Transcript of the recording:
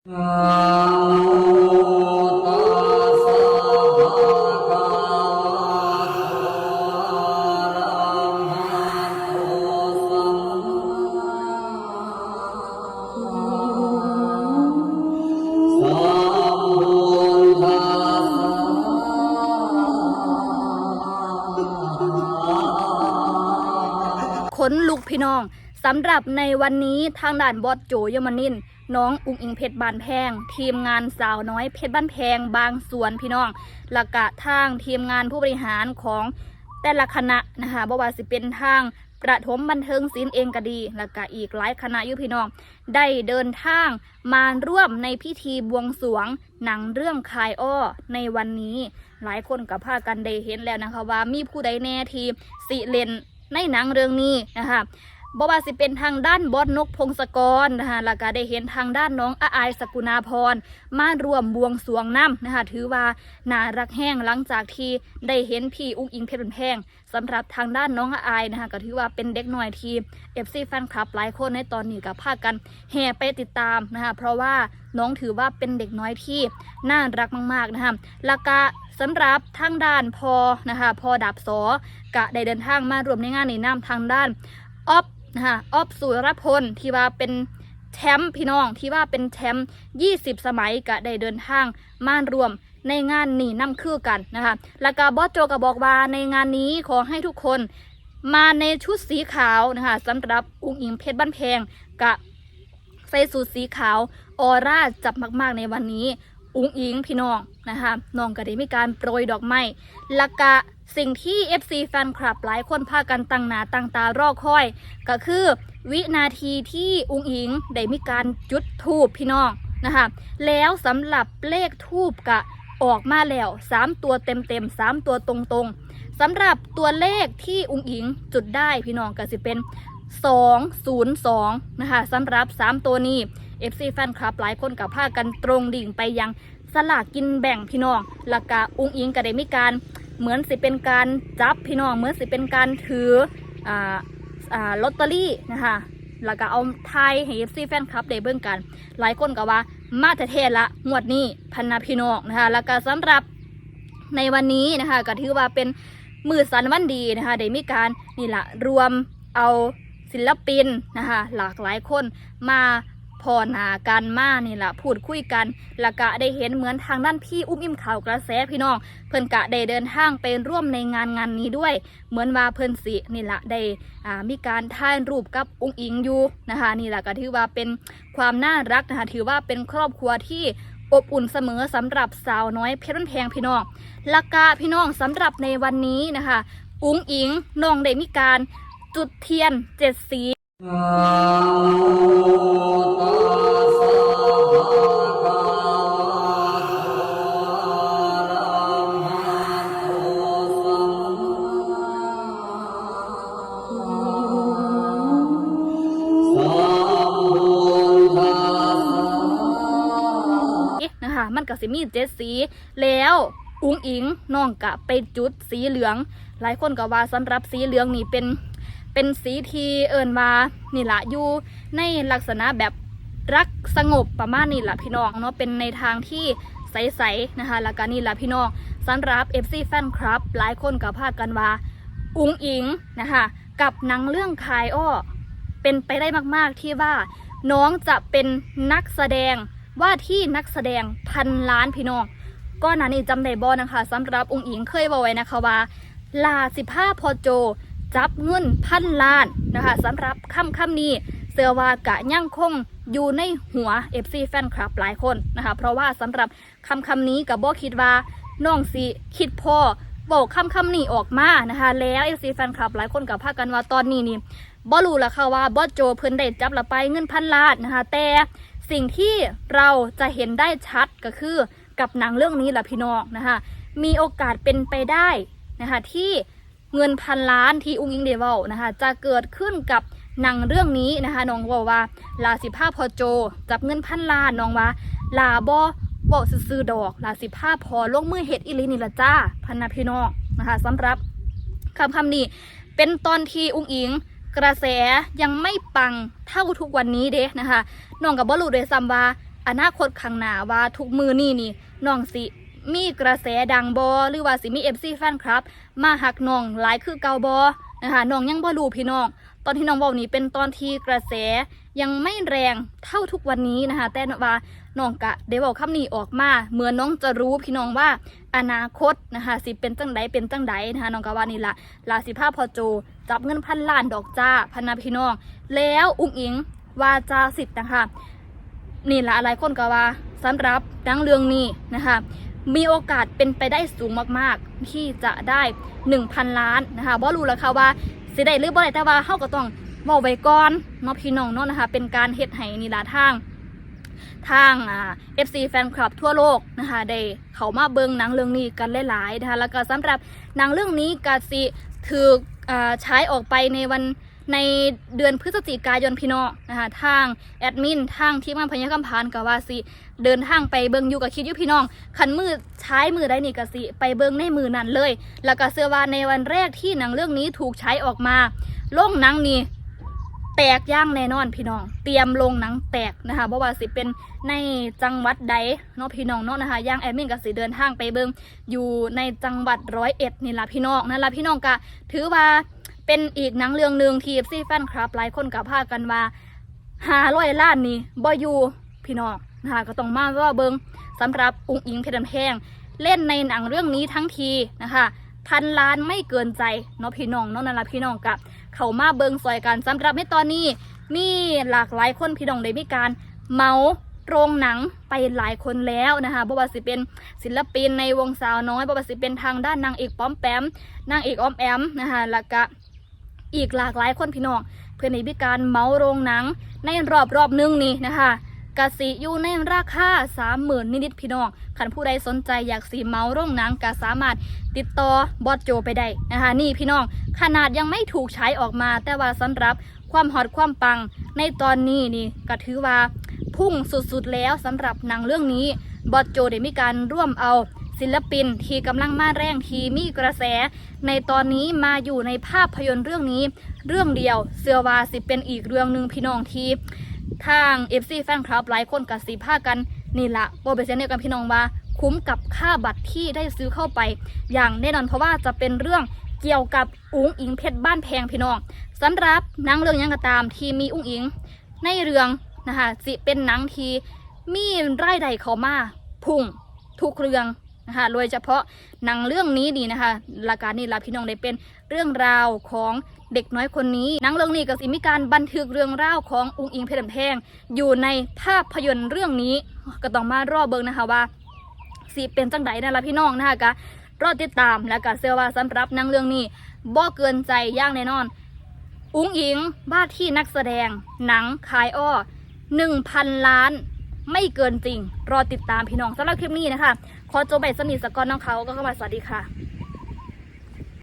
ขนลุกพี่น้องสำหรับในวันนี้ทางด่านบอสโจยมนินทร์ น้องอุงอิงเพชรบานแพง ทีมงานสาวน้อยเพชรบ้านแพง บางส่วนพี่น้องหลักกะทางทีมงานผู้บริหารของแต่ละคณะนะคะบ่ว่าสิเป็นทางประถมบันเทิงศิลป์เองก็ดี แล้วก็อีกหลายคณะยู่พี่น้อง ได้เดินทางมาร่วมในพิธีบวงสรวง หนังเรื่องคายอ้อในวันนี้ หลายคนกับพากันได้เห็นแล้วนะคะว่ามีผู้ใดแน่ทีสิเลนในหนังเรื่องนี้นะคะ บว่าสิเป็นทางด้านบอสนกพงศกรนะคะแล้วก็ได้เห็นทางด้านน้องอาอายสกุณาพรมารวมบวงสวงน้ำนะคะถือว่าน่ารักแห้งหลังจากที่ได้เห็นพี่อุ้งอิงเพชรแพงสำหรับทางด้านน้องอาอายนะคะก็ถือว่าเป็นเด็กหน่อยที่เอฟซีแฟนคลับหลายคนในตอนนี้กับพากันแห่ไปติดตามนะคะเพราะว่าน้องถือว่าเป็นเด็กน้อยที่น่ารักมากๆนะคะแล้วก็สำหรับทางด้านพอนะคะพอดับสอกะได้เดินทางมารวมในงานในนามทางด้านออฟ นะคะออฟสุรพลที่ว่าเป็นแชมป์พี่น้องที่ว่าเป็นแชมป์20 สมัยกะได้เดินทางมารวมในงานนี้นำคือกันนะคะแล้วก็บอสโจก็บอกว่าในงานนี้ขอให้ทุกคนมาในชุดสีขาวนะคะสำหรับอุ้งอิงเพชรบ้านแพงกะใส่สูทสีขาวออร่าจับมากๆในวันนี้อุ้งอิงพี่น้องนะคะน้องก็ได้มีการโปรยดอกไม้ละกะ สิ่งที่ FC แฟนคลับหลายคนพากันตั้งหนาตั้งตารอคอย ก็คือวินาทีที่อุ้งอิงได้มีการจุดทูบพี่น้องนะคะแล้วสำหรับเลขทูบกะออกมาแล้ว 3 ตัวเต็มเต็มๆ3 ตัวตรงๆสำหรับตัวเลขที่อุ้งอิงจุดได้พี่น้องก็จะเป็น 202 นะคะสำหรับ 3 ตัวนี้ FC แฟนคลับหลายคนกับพากันตรงดิ่งไปยังสลากกินแบ่งพี่น้องแล้วก็อุ้งอิงก็ได้มีการ เหมือนสิเป็นการจับพี่น้องเหมือนสิเป็นการถืออ่าอ่าลอตเตอรี่นะคะแล้วก็เอาไทยให้ FC แฟนคลับได้เบิ่งกัน หลายคนก็ว่ามาแต่เทศละงวดนี้พันนาพี่น้องนะคะแล้วก็สำหรับในวันนี้นะคะก็ถือว่าเป็นมือสันวันดีนะคะได้มีการนี่ละรวมเอาศิลปินนะคะหลากหลายคนมา พอหนากันมานี่ละพูดคุยกันล้วก็ได้เห็นเหมือนทางด้านพี่อุ้มอิ่มข่าวกระแสพี่น้อง เพิ่นกะได้เดินทางไปร่วมในงานงานนี้ด้วย เหมือนว่าเพิ่นสินี่ละได้มีการถ่ายรูปกับอุ้งอิงอยู่นะคะนี่แหละก็ถือว่าเป็นความน่ารักนะคะถือว่าเป็นครอบครัวที่อบอุ่นเสมอสำหรับสาวน้อยเพชรบ้านแพงพี่น้องละกะพี่น้องสำหรับในวันนี้นะคะ อุ้งอิงน้องได้มีการจุดเทียนเจ็ดสี มันก็สิมีเจ็ดสีแล้วอุ้งอิงน้องกะไปจุดสีเหลือง หลายคนก็ว่าสำหรับสีเหลืองนี่เป็นเป็นสีที่เอิญว่านี่ละอยู่ในลักษณะแบบรักสงบประมาณนี้ละพี่น้องเนาะเป็นในทางที่ใสๆนะคะแล้วก็นี่ละพี่น้องสำหรับ FC แฟนคลับ หลายคนก็พากันว่า อุ้งอิงนะคะกับหนังเรื่องคายอ้อเป็นไปได้มากๆที่ว่าน้องจะเป็นนักแสดง ว่าที่นักแสดงพันล้านพี่น้องก็นานี่จำได้บอนะคะสำหรับองค์อิงเคยบอกไว้นะคะว่า ลาสิผ้าพอโจ จับเงินพันล้านนะคะสำหรับคำคำนี้เสือวากะยั่งคงอยู่ในหัว FC แฟนคลับหลายคนนะคะเพราะว่าสำหรับคำคำนี้กับโบคิดว่าน้องสิคิดพ่อบอกคำคำนี้ออกมานะคะแล้ว FC แฟนคลับหลายคนกับพากันว่าตอนนี้นี่บอรู้ละค่ะว่าบอโจเพิ่นได้จับละไปเงินพันล้านนะคะแต่ สิ่งที่เราจะเห็นได้ชัดก็คือกับหนังเรื่องนี้แหละพี่น้องนะคะ มีโอกาสเป็นไปได้นะคะที่เงินพันล้านที่อุ้งอิงเดวลนะคะจะเกิดขึ้นกับหนังเรื่องนี้นะคะน้องบอกว่าลาสิภาพอโจ จับเงินพันล้านน้องว่าลาบอบอกซื้อดอกลาสิภาพอลงมือเฮ็ดอิลีนี่ละจ้าพันนาพี่น้องนะคะสำหรับคำคำนี้เป็นตอนที่อุ้งอิง กระแสยังไม่ปังเท่าทุกวันนี้เด้นะคะน้องกับบอลูเลยซ้ำว่าอนาคตข้างหน้าว่าทุกมือนี่นี่น้องสิมีกระแสดังบอหรือว่าสิมี FC แฟนครับ มาหักน้องหลายคือเกาบอนะคะน้องยังบ่รู้พี่น้อง ตอนที่น้องบอกนี้เป็นตอนที่กระแสยังไม่แรงเท่าทุกวันนี้นะคะ แต่ว่าน้องกะได้บอกคำนี้ออกมาเหมือนน้องจะรู้พี่น้องว่าอนาคตนะคะสิเป็นจังใดเป็นจังใดนะคะน้องกะว่านี่ละลาสิภาพพอโจ จับเงินพันล้านดอกจ้าพันนาพี่น้อง แล้วอุ้งอิงวาจาสิทธิ์นะคะนี่ละหลายคนก็ว่าสำหรับดังเรื่องนี้นะคะมีโอกาสเป็นไปได้สูงมากๆ ที่จะได้ 1,000 ล้านนะคะบ่รู้แล้วค่ะว่าสิได้หรือบ่ได้แต่ว่าเฮาก็ต้องเว้าไว้ก่อนเนาะพี่น้องเนาะนะคะ เป็นการเฮ็ดให้นี่ละทาง ทางอ่า FC แฟนคลับทั่วโลกนะคะได้เขามาเบิ่งหนังเรื่องนี้กันหลายๆนะคะแล้วก็สำหรับหนังเรื่องนี้ก็สิถูกอ่ ใช้ออกไปในวันในเดือนพฤศจิกายนพี่น้องนะคะทางแอดมินทางทีมงานพญากำพานกับว่าสิเดินทางไปเบิงอยู่กับคิดอยู่พี่น้องขันมือใช้มือได้นี่ก็สิไปเบิงในมือนั้นเลย แล้วก็เสื้อว่าในวันแรกที่หนังเรื่องนี้ถูกใช้ออกมาโล่งหนังนี่ แตกย่างแน่นอนพี่น้อง เตรียมลงหนังแตกนะคะเพราะว่าสิเป็นในจังหวัดใดเนาะพี่น้องเนาะนะคะย่างแอดมินก็สิเดินทางไปเบิงอยู่ในจังหวัดร้อยเอ็ดนี่ละพี่น้องนั่นละพี่น้องก็ถือว่าเป็นอีกหนังเรื่องหนึ่งที่ซีแฟนครับหลายคนกับพากันว่าหาร้อยล้านนี่บอยู่พี่น้องนะคะก็ต้องมาว่าเบิงสำหรับอุ้งอิงเพชรแพงเล่นในหนังเรื่องนี้ทั้งทีนะคะพันล้านไม่เกินใจเนาะพี่น้องเนาะนั่นละพี่น้องกับ เขามาเบิงซอยกันสำหรับในตอนนี้ มีหลากหลายคนพี่น้องได้มีการเมาโรงหนังไปหลายคนแล้วนะคะบ่ว่าสิเป็นศิลปินในวงสาวน้อยบ่ว่าสิเป็นทางด้านนางเอกป้อมแปมนางเอกอ้อมแอมนะคะแล้วก็อีกหลากหลายคนพี่น้องเพื่อนในพิการเมาโรงหนังในรอบรอบหนึงนี่นะคะ กสิอยู่ในราคาสามหมื่นนิดๆพี่น้องขันผู้ใดสนใจอยากสีเมาโรงหนังก็สามารถติดต่อบอสโจไปได้นะคะนี่พี่น้อง ขนาดยังไม่ถูกใช้ออกมา แต่ว่าสำหรับความฮอตความปัง ในตอนนี้นี่ก็ถือว่าพุ่งสุดๆแล้วสำหรับหนังเรื่องนี้บอสโจได้มีการร่วมเอาศิลปินที่กำลังมาแรงที่มีกระแส ในตอนนี้มาอยู่ในภาพยนตร์เรื่องนี้ เรื่องเดียวเสือวาสิเป็นอีกเรื่องหนึ่งพี่น้องที่ ทาง FC แฟนคลับหลายคนกับสีผ้ากันนี่ละโบเปเซนเดียวกันพี่น้องว่า คุ้มกับค่าบัตรที่ได้ซื้อเข้าไป อย่างแน่นอนเพราะว่าจะเป็นเรื่องเกี่ยวกับอุ้งอิงเพชรบ้านแพงพี่น้องสำหรับนังเรื่องยังก็ตามที่มีอุ้งอิง ในเรื่องนะคะสิเป็นหนังที่มีรายได้เขามาพุ่งทุกเรื่อง นะคะโดยเฉพาะหนังเรื่องนี้ดีนะคะรายการนี้ลาพี่น้องได้เป็นเรื่องราวของเด็กน้อยคนนี้หนังเรื่องนี้ก็สิมีการบันทึกเรื่องราวขององค์อิงเพชรแพงอยู่ในภาพยนตร์เรื่องนี้ก็ต้องมารอเบิ่งนะคะว่าสิเป็นจังไดนั่นละพี่น้องนะคะก็รอติดตามและก็เชื่อว่าสำหรับหนังเรื่องนี้บ่เกินใจย่างแน่นอน อุ้งอิงบ้าที่นักแสดง หนังขายอ้อหนึ่งพันล้าน ไม่เกินจริง รอติดตามพี่น้องสำหรับคลิปนี้นะคะ ขอจบใบสนิทสกอนน้องเขาก็เข้ามาสวัสดีค่ะ